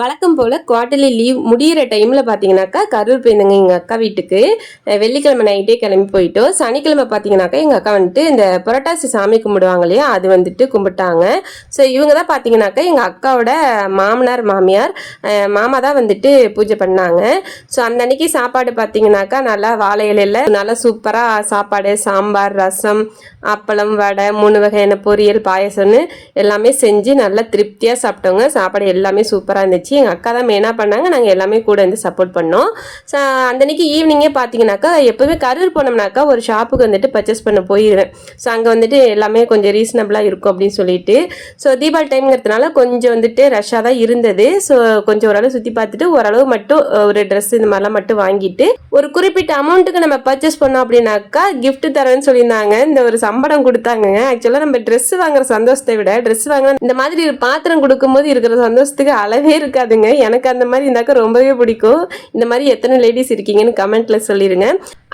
வழக்கம் போல் quarterly leave முடியிற டைமில் பார்த்தீங்கன்னாக்கா கரூர் போயிருந்தாங்க எங்கள் அக்கா வீட்டுக்கு. வெள்ளிக்கிழமை நைட்டே கிளம்பி போயிட்டோம். சனிக்கிழமை பார்த்தீங்கன்னாக்கா எங்கள் அக்கா வந்துட்டு இந்த புரட்டாசி சாமி கும்பிடுவாங்க இல்லையா அது வந்துட்டு கும்பிட்டாங்க. ஸோ இவங்க தான் பார்த்தீங்கன்னாக்கா எங்கள் அக்காவோட மாமனார் மாமியார் மாமா தான் வந்துட்டு பூஜை பண்ணாங்க. ஸோ அந்த அன்னைக்கு சாப்பாடு பார்த்தீங்கன்னாக்கா நல்லா வாழை இலையில நல்லா சூப்பராக சாப்பாடு சாம்பார் ரசம் அப்பளம் வடை மூணு வகையான பொரியல் பாயசம்னு எல்லாமே செஞ்சு நல்லா திருப்தியாக சாப்பிட்டோங்க. சாப்பாடு எல்லாமே சூப்பராக இருந்துச்சு. எங்கள் அக்கா தான் மெயினாக பண்ணாங்க. நாங்கள் எல்லாமே கூட இருந்து சப்போர்ட் பண்ணோம். ஸோ அன்னைக்கு ஈவினிங்கே பார்த்தீங்கன்னாக்கா எப்போவுமே கரூர் போனோம்னாக்கா ஒரு ஷாப்புக்கு வந்துட்டு பர்ச்சேஸ் பண்ண போயிடுவேன் ஸோ அங்கே வந்துட்டு எல்லாமே கொஞ்சம் ரீசனபிளாக இருக்கும் அப்படின்னு சொல்லிட்டு. ஸோ தீபாவளி டைம்ங்கிறதுனால கொஞ்சம் வந்துட்டு ரஷ்ஷாக தான் இருந்தது. ஸோ கொஞ்சம் ஓரளவு சுற்றி பார்த்துட்டு ஓரளவு மட்டும் ஒரு ட்ரெஸ் இந்த மாதிரிலாம் மட்டும் வாங்கிட்டு ஒரு குறிப்பிட்ட அமௌண்ட்டுக்கு நம்ம பர்ச்சேஸ் பண்ணோம் அப்படின்னாக்கா கிஃப்ட் தரேன்னு சொல்லியிருந்தாங்க. இந்த ஒரு சம்பளம் கொடுத்தாங்க. ஆக்சுவலாக நம்ம ட்ரெஸ் வாங்குற சந்தோஷத்தை விட ட்ரெஸ் வாங்க இந்த மாதிரி ஒரு பாத்திரம் கொடுக்கும்போது இருக்கிற சந்தோஷத்துக்கு அளவே இருக்காதுங்க எனக்கு அந்த மாதிரி இருந்தாக்கா ரொம்பவே பிடிக்கும். இந்த மாதிரி எத்தனை லேடிஸ் இருக்கீங்கன்னு கமெண்ட்ல சொல்லிடுங்க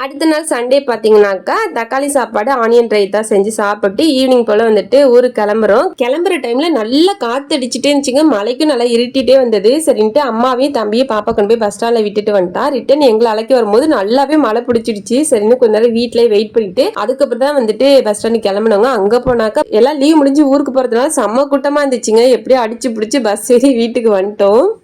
அடுத்த நாள் சண்டே பார்த்தீங்கன்னாக்கா தக்காளி சாப்பாடு ஆனியன் ரைத்தா செஞ்சு சாப்பிட்டு ஈவினிங் போல் வந்துட்டு ஊருக்கு கிளம்புறோம். கிளம்புற டைமில் நல்லா காற்று அடிச்சுட்டே இருந்துச்சுங்க. மலைக்கும் நல்லா இருட்டிகிட்டே வந்தது. சரின்ட்டு அம்மாவையும் தம்பியும் பாப்பா கொண்டு போய் பஸ் ஸ்டாண்டில் விட்டுட்டு வந்துட்டா. ரிட்டன் எங்களை அழைக்க வரும்போது நல்லாவே மழை பிடிச்சிடுச்சு. சரின்னு கொஞ்ச நேரம் வீட்டிலேயே வெயிட் பண்ணிட்டு அதுக்கப்புறம் தான் வந்துட்டு பஸ் ஸ்டாண்டு கிளம்புனவங்க அங்கே போனாக்கா எல்லாம் லீவ் முடிஞ்சு ஊருக்கு போகிறதுனால செம்ம கூட்டமாக இருந்துச்சுங்க. எப்படியோ அடிச்சு பிடிச்சி பஸ் ஏறி வீட்டுக்கு வந்துட்டோம். Hello